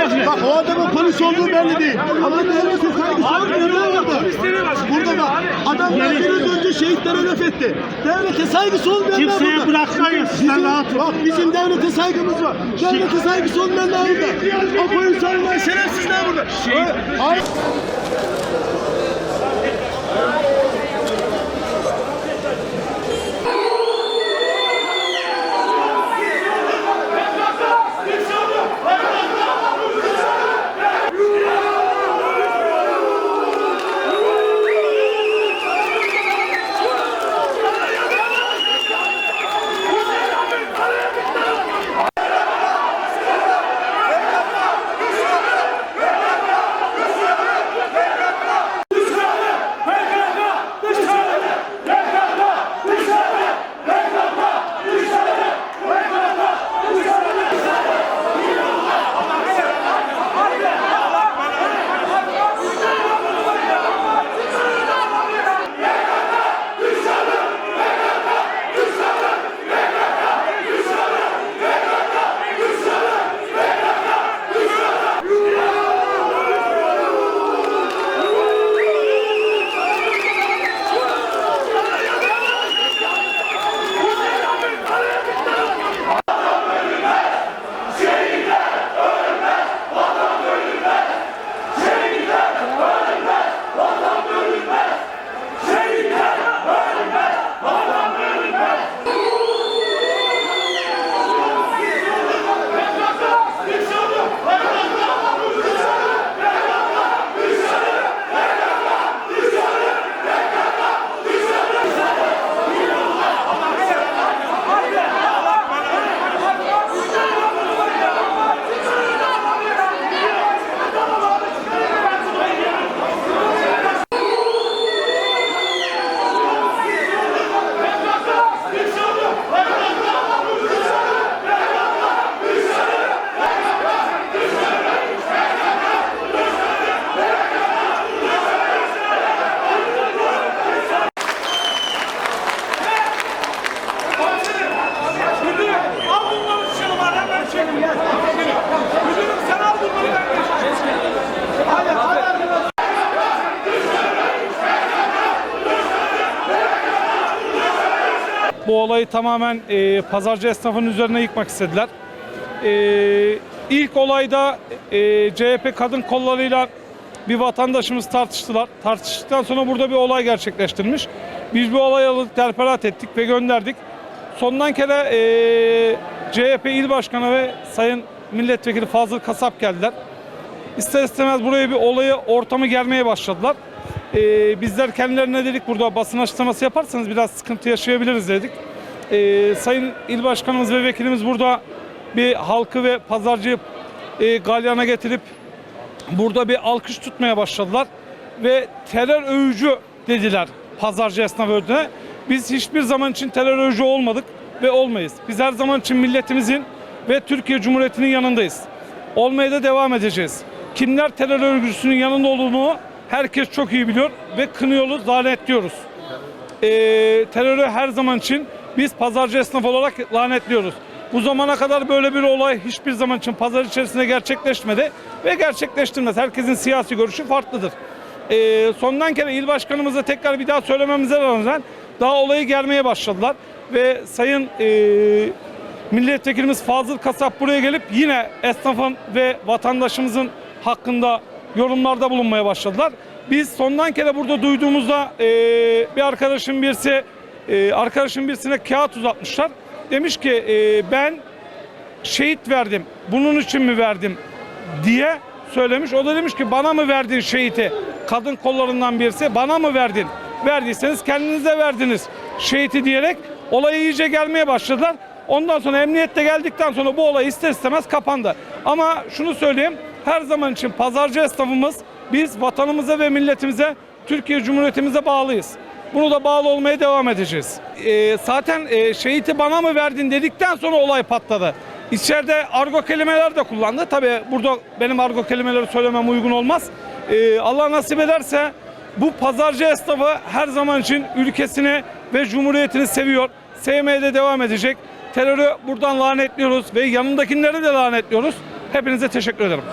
adamın polis olduğu belli değil. Ama devletin saygısı olmuyor ne oldu? Burada bak adamlar biraz önce şehitlere laf etti. Devlete saygısı olmayan Kimseye bırakmayız. Sen rahat ol. Bak bizim devlete saygımız var. Devlete saygısı olmayan ne burada? O polis olmayan şerefsizler burada. Hayır. Bu olayı tamamen e, pazarcı esnafının üzerine yıkmak istediler. E, ilk olayda e, CHP kadın kollarıyla bir vatandaşımız tartıştılar. Tartıştıktan sonra burada bir olay gerçekleştirmiş. Biz bu olayı alıp terperat ettik ve gönderdik. Sondan kere e, CHP il başkanı ve sayın milletvekili Fazıl Kasap geldiler. İster istemez buraya bir olayı ortamı germeye başladılar. Ee, bizler kendilerine dedik burada basın açıklaması yaparsanız biraz sıkıntı yaşayabiliriz dedik. Ee, Sayın İl Başkanımız ve Vekilimiz burada bir halkı ve pazarcıyı e, galyana getirip burada bir alkış tutmaya başladılar. Ve terör övücü dediler pazarcı esnaf ödüne. Biz hiçbir zaman için terör övücü olmadık ve olmayız. Biz her zaman için milletimizin ve Türkiye Cumhuriyeti'nin yanındayız. Olmaya da devam edeceğiz. Kimler terör örgütünün yanında olduğunu herkes çok iyi biliyor ve kınıyoruz, lanetliyoruz. Ee, terörü her zaman için biz pazarcı esnaf olarak lanetliyoruz. Bu zamana kadar böyle bir olay hiçbir zaman için pazar içerisinde gerçekleşmedi ve gerçekleştirmez. Herkesin siyasi görüşü farklıdır. Ee, sondan kere il başkanımıza tekrar bir daha söylememize rağmen daha olayı germeye başladılar ve sayın e, Milletvekilimiz Fazıl Kasap buraya gelip yine esnafın ve vatandaşımızın hakkında yorumlarda bulunmaya başladılar. Biz sondan kere burada duyduğumuzda e, bir arkadaşım birisi e, arkadaşım birisine kağıt uzatmışlar. Demiş ki e, ben şehit verdim. Bunun için mi verdim diye söylemiş. O da demiş ki bana mı verdin şehiti? Kadın kollarından birisi bana mı verdin? Verdiyseniz kendinize verdiniz şehiti diyerek olaya iyice gelmeye başladılar. Ondan sonra emniyette geldikten sonra bu olay ister istemez kapandı. Ama şunu söyleyeyim her zaman için pazarcı esnafımız biz vatanımıza ve milletimize Türkiye Cumhuriyetimize bağlıyız. Bunu da bağlı olmaya devam edeceğiz. Ee, zaten e, şehiti bana mı verdin dedikten sonra olay patladı. İçeride argo kelimeler de kullandı. Tabii burada benim argo kelimeleri söylemem uygun olmaz. Ee, Allah nasip ederse bu pazarcı esnafı her zaman için ülkesini ve cumhuriyetini seviyor. Sevmeye de devam edecek. Terörü buradan lanetliyoruz ve yanındakileri de lanetliyoruz. Hepinize teşekkür ederim.